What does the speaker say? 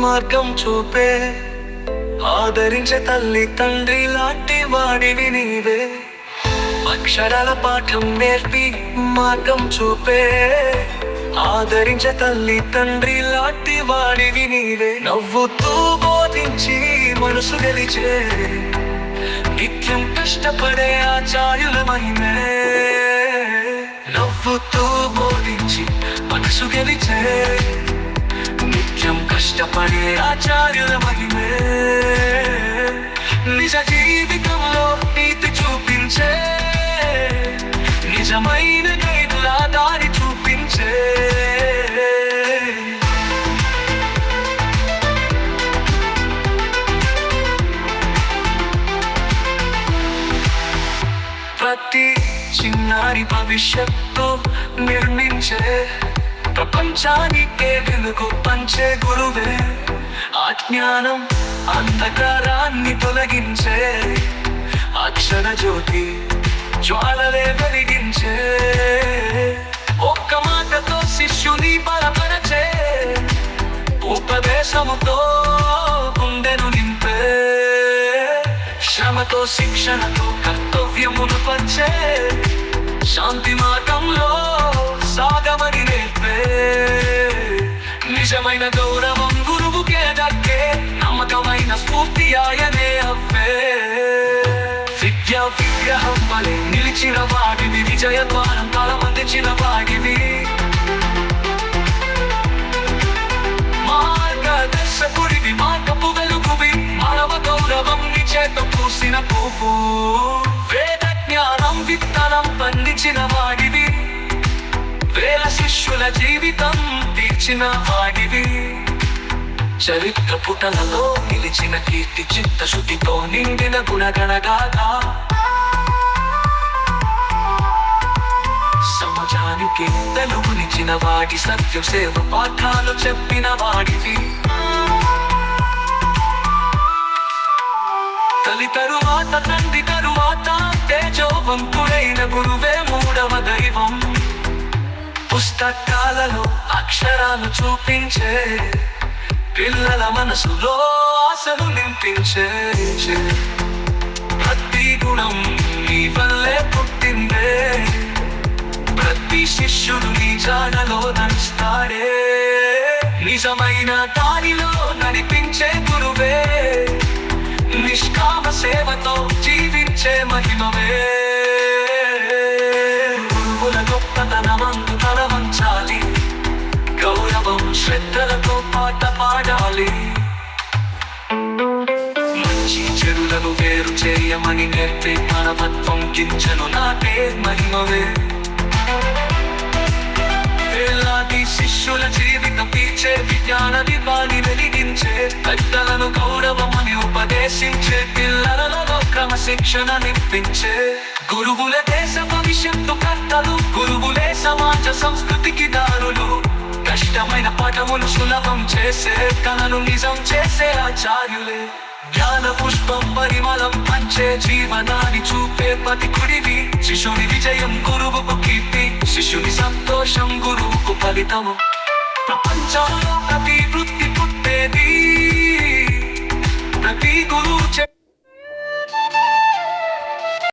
మార్గం చూపే. ఆదరించే తల్లి తండ్రి లాంటి వాడివి నీవే. అక్షరాల పాఠం నేర్పి మార్గం చూపే. ఆదరించే తల్లి తండ్రి లాంటి వాడివి నీవే. నవ్వుతూ బోధించి మనసు గెలిచే. నిత్యం కష్టపడే ఆచార్యుల మహిమే. నవ్వుతూ బోధించి మనసు గెలిచే. నిత్యం కష్టపడే ఆచార్యుల మహిమే. నిజ జీవితంలో నీతి చూపించే నిజమైన గైడులా దారి చూపించే. ప్రతి చిన్నారి భవిష్యత్తు నిర్మించే ప్రపంచానికే వెలుగు పంచే గురువే. అజ్ఞానం అంధకారాన్ని తొలగించే. అక్షర జ్యోతి జ్వాలలే వెలిగించే. ఒక్క మాటతో శిష్యుని బలపరచే. ఉపదేశముతో గుండెను నింపే. శ్రమతో శిక్షణతో కర్తవ్యమును పంచే. శాంతి మార్గంలో సాగమని నిజమైన గౌరవం గురువుకే దక్కే నమ్మకమైన స్ఫూర్తి ఆయనే అవ్వే. విద్య విగ్రహం వలె నిలిచిన వాడివి విజయ ద్వారం తలమందించిన వాడివి. మార్గదర్శకుడివి మార్గపు వెలుగువి మానవ గౌరవం నీ చేత పూసిన పువ్వు. వేద జ్ఞానం విత్తనం పండించిన వాడివి. మనుష్యుల జీవితం తీర్చిన వాడివి. చరిత్ర పుటలలో నిలిచిన కీర్తి చిత్తశుద్ధితో నిండిన గుణగణగాథ. సమాజానికి తెలుగునిచ్చిన వాడి సత్య సేవ పాఠాలు చెప్పిన వాడివి. తల్లి తరువాత తండ్రి తరువాత పుస్తకాలలో అక్షరాలు చూపించే. పిల్లల మనసులో ఆశలు నింపించే. ప్రతి గుణం నీ వల్లే పుట్టిందే. ప్రతి శిష్యుడు నీ జాడలో నడుస్తాడే. నిజమైన దారిలో నడిపించే గురువే. నిష్కామ సేవతో జీవించే మహిమవే. గౌరవం పాట పాడాలి. మంచి చెడులను వేరు చేయమని నేర్పే మానవత్వం గింజను నాటే మహిమవే. వేలాది శిష్యుల జీవితం తీర్చే విజ్ఞాన దీపాన్ని వెలిగించే పెద్దలను గౌరవమని ఉపదేశించే పిల్లలలో క్రమశిక్షణ నిప్పించే గురువుల దేశ భవిష్యత్తు కర్తలు గురువులే సమాజ సంస్కృతికి దారులు. కష్టమైన పాఠములు సులభం చేసే కళను నిజం చేసే ఆచార్యులే. జ్ఞాన పుష్పం పరిమళం పంచే జీవనాన్ని చూపే పతికుడివి. శిశుని విజయం గురువుకు కీర్తి శిశుని సంతోషం గురువుకు ఫలితము. ప్రపంచంలో ప్రతి